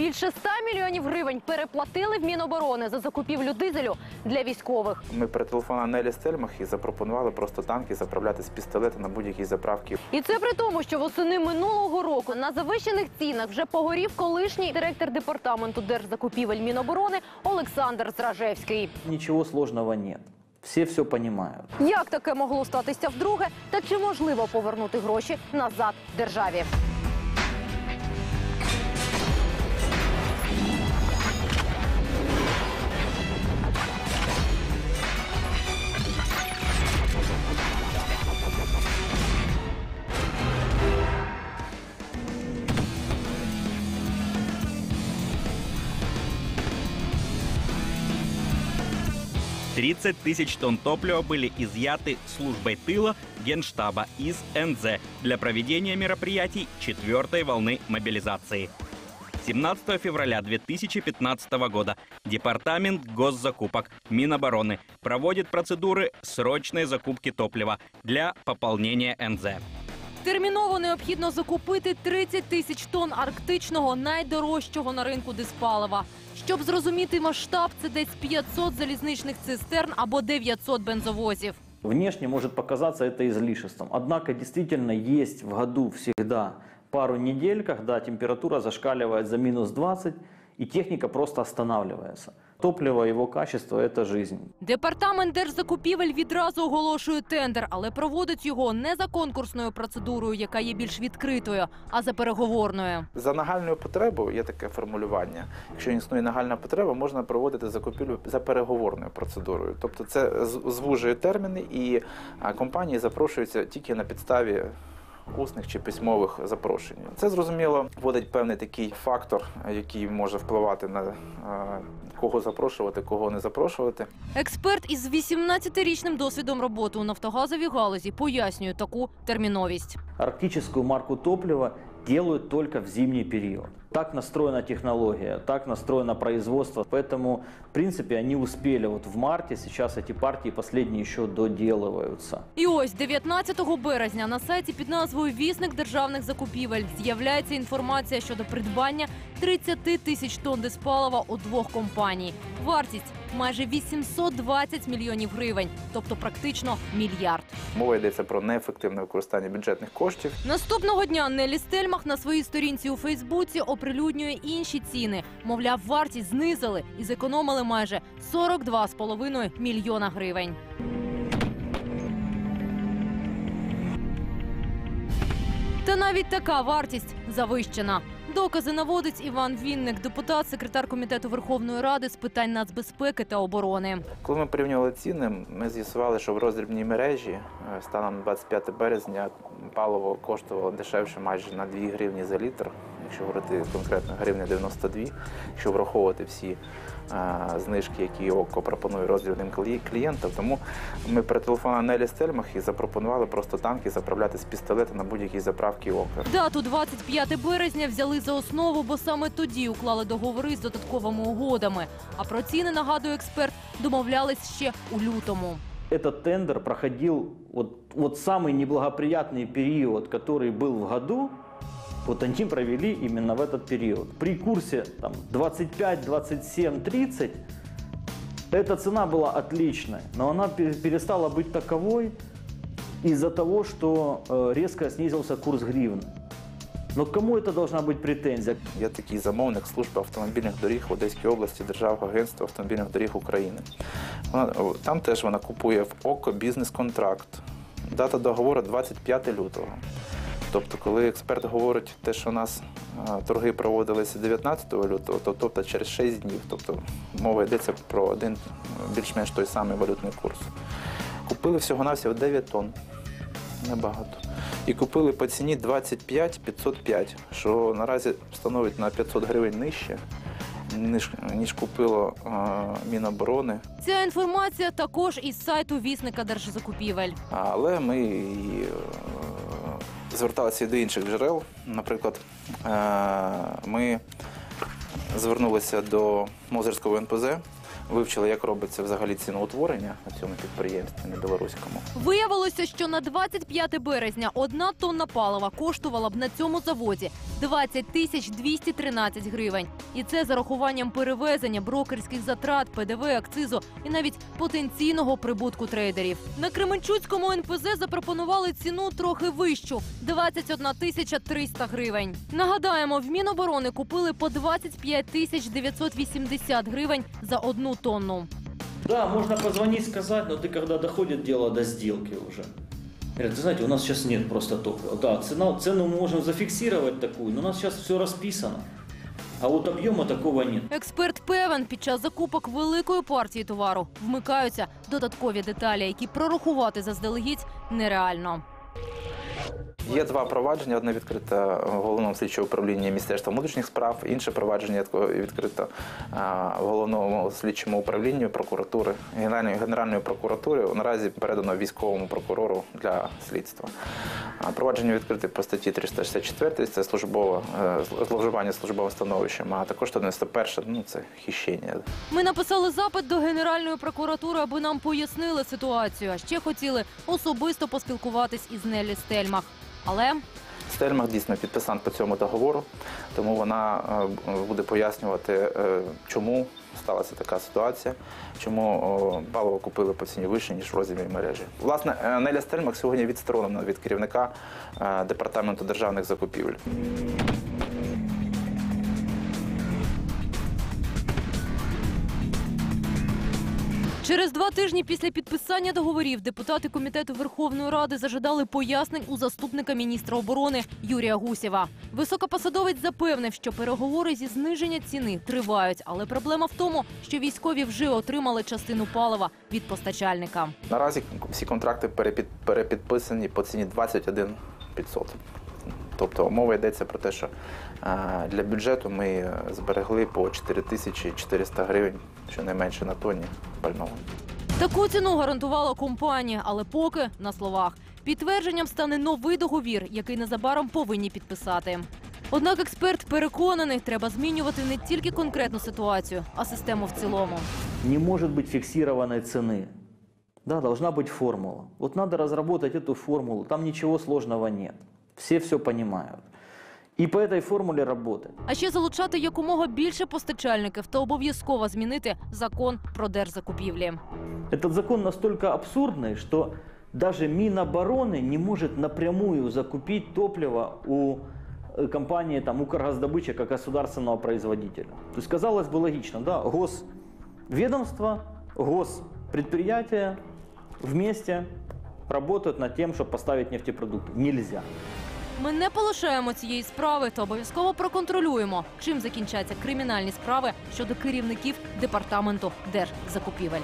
Більше 100 мільйонів гривень переплатили в Міноборони за закупівлю дизелю для військових. Ми перетелефонували Нелі Стельмах і запропонували просто танки заправляти з пістолета на будь-якій заправці. І це при тому, що восени минулого року на завищених цінах вже погорів колишній директор департаменту держзакупівель Міноборони Олександр Зражевський. Ничего сложного нет. Все все понимают. Як таке могло статися вдруге? Та чи можливо повернути гроші назад державі? — 30 тысяч тонн топлива были изъяты службой тыла Генштаба из НЗ для проведения мероприятий четвертой волны мобилизации. 17 февраля 2015 года Департамент госзакупок Минобороны проводит процедуры срочной закупки топлива для пополнения НЗ. Терміново необхідно закупити 30 тисяч тонн арктичного найдорожчого на ринку диспалива. Щоб зрозуміти масштаб, це десь 500 залізничних цистерн або 900 бензовозів. Внешне может показаться это излишеством. Однако действительно есть в году всегда пару недель, когда температура зашкаливает за минус 20, и техника просто останавливается. Топливо, его качество – это жизнь. Департамент держзакупівель відразу оголошує тендер, але проводить його не за конкурсною процедурою, яка є більш відкритою, а за переговорною. За нагальною потребою є таке формулювання. Якщо існує нагальна потреба, можна проводити закупівлю за переговорною процедурою. Тобто це звужує терміни, і компанії запрошуються тільки на підставі. Усних чи письмових запрошень. Це зрозуміло вводить певний такий фактор, який може впливати на е, кого запрошувати, кого не запрошувати. Експерт із 18-річним досвідом роботи у нафтогазовій галузі пояснює таку терміновість. Арктическую марку топлива делают только в зимний период. Так настроена технология, так настроено производство. Поэтому, в принципе, они успели вот в марте. Сейчас эти партии последние еще доделываются. І ось 19 березня на сайті під назвою Вісник державних закупівель з'являється інформація щодо придбання 30 тисяч тонн диспалива у двох компаній. Вартість майже 820 мільйонів гривень, тобто практично мільярд. Мова йдеться про неефективне використання бюджетних коштів. Наступного дня Нелі Стельмах на своїй сторінці у Фейсбуці оприлюднює інші ціни. Мовляв, вартість знизили і зекономили майже 42,5 мільйона гривень. Та навіть така вартість завищена. Докази наводить Іван Вінник, депутат, секретар комітету Верховної Ради з питань нацбезпеки та оборони. Коли ми порівнювали ціни, ми з'ясували, що в роздрібній мережі е, станом на 25 березня паливо коштувало дешевше майже на 2 гривні за літр Якщо говорити конкретно гривня 92, якщо враховувати всі е, знижки, які ОКО пропонує роздрібним клі- клієнтам. Тому ми перетелефонували Нелі Стельмах і запропонували просто танки заправляти з пістолета на будь-якій заправці ОКО. Дату 25 березня взяли за основу, бо саме тоді уклали договори з додатковими угодами. А про ціни, нагадує експерт, домовлялись ще у лютому. Этот тендер проходил вот, вот самый неблагоприятный период, который был в году, вот они провели именно в этот период. При курсе там, 25, 27, 30 эта цена была отличной, но она пе- перестала быть таковой из-за того, что э, резко снизился курс гривны. Но к кому это должна быть претензия? Є такий замовник служби автомобільних доріг в Одеській області Державного агентства автомобільних доріг України. Вона, о, там теж вона купує в ОКО бізнес-контракт. Дата договору 25 лютого. Тобто, коли експерт говорить те, що у нас торги проводилися 19 лютого, то тобто через 6 днів. Тобто мова йдеться про один більш-менш той самий валютний курс. Купили всього-навсього 9 тонн. Небагато. І купили по ціні 25 505, що наразі становить на 500 гривень нижче, ніж, ніж купило е, Міноборони. Ця інформація також із сайту вісника держзакупівель. Але ми е, зверталися і до інших джерел. Наприклад, е, ми звернулися до Мозерського НПЗ, вивчили, як робиться взагалі ціноутворення на цьому підприємстві, не білоруському. Виявилося, що на 25 березня одна тонна палива коштувала б на цьому заводі 20 тисяч 213 гривень. І це з урахуванням перевезення, брокерських затрат, ПДВ, акцизу і навіть потенційного прибутку трейдерів. На Кременчуцькому НПЗ запропонували ціну трохи вищу 21 тисяча 300 гривень. Нагадаємо, в Міноборони купили по 25 тисяч 980 гривень за одну тонну. Да, можно позвонить, сказать, но ты когда доходит дело до сделки уже. Говорят, вы знаете, у нас сейчас нет просто топлива. Да, цена, цену мы можем зафиксировать такую, но у нас сейчас все расписано. А вот объема такого нет. Експерт певен, під час закупок великої партії товару вмикаються додаткові деталі, які прорахувати заздалегідь нереально. Є два провадження: одне відкрите в головному слідчому управлінні Міністерства внутрішніх справ, інше провадження відкрите в головному слідчому управлінні прокуратури Генеральної генеральної прокуратури. Наразі передано військовому прокурору для слідства. Провадження відкрите по статті 364, це службове зловживання службовим становищем, а також 91, ну це хищення. Ми написали запит до Генеральної прокуратури, аби нам пояснили ситуацію. А ще хотіли особисто поспілкуватись із Неллі Стельмах. Але Стельмах дійсно підписант по цьому договору, тому вона е, буде пояснювати, е, чому сталася така ситуація, чому паливо купили по ціні вище, ніж в розмірі мережі. Власне, е, Неля Стельмах сьогодні відсторонена від керівника е, департаменту державних закупівель. Через два тижні після підписання договорів депутати комітету Верховної Ради зажадали пояснень у заступника міністра оборони Юрія Гусєва. Високопосадовець запевнив, що переговори зі зниження ціни тривають, але проблема в тому, що військові вже отримали частину палива від постачальника. Наразі всі контракти перепід, перепідписані по ціні 21 500. Тобто мова йдеться про те, що е, для бюджету ми е, зберегли по 4400 гривень, щонайменше на тонні пального. Таку ціну гарантувала компанія, але поки на словах. Підтвердженням стане новий договір, який незабаром повинні підписати. Однак експерт переконаний, треба змінювати не тільки конкретну ситуацію, а систему в цілому. Не может быть фиксированной цены. Да, должна быть формула. Вот надо разработать эту формулу, там ничего сложного нет. Все все понимают. И по этой формуле работать. А ще залучати якомога більше постачальників та обов'язково змінити закон про держзакупівлі. Этот закон настолько абсурдный, что даже Минобороны не может напрямую закупить топливо у э, компании, там, Укргаздобыча как государственного производителя. То есть, казалось бы, логично, да, госведомство, госпредприятия вместе работают над тем, чтобы поставить нефтепродукты. Нельзя. Ми не полишаємо цієї справи та обов'язково проконтролюємо, чим закінчаться кримінальні справи щодо керівників департаменту держзакупівель.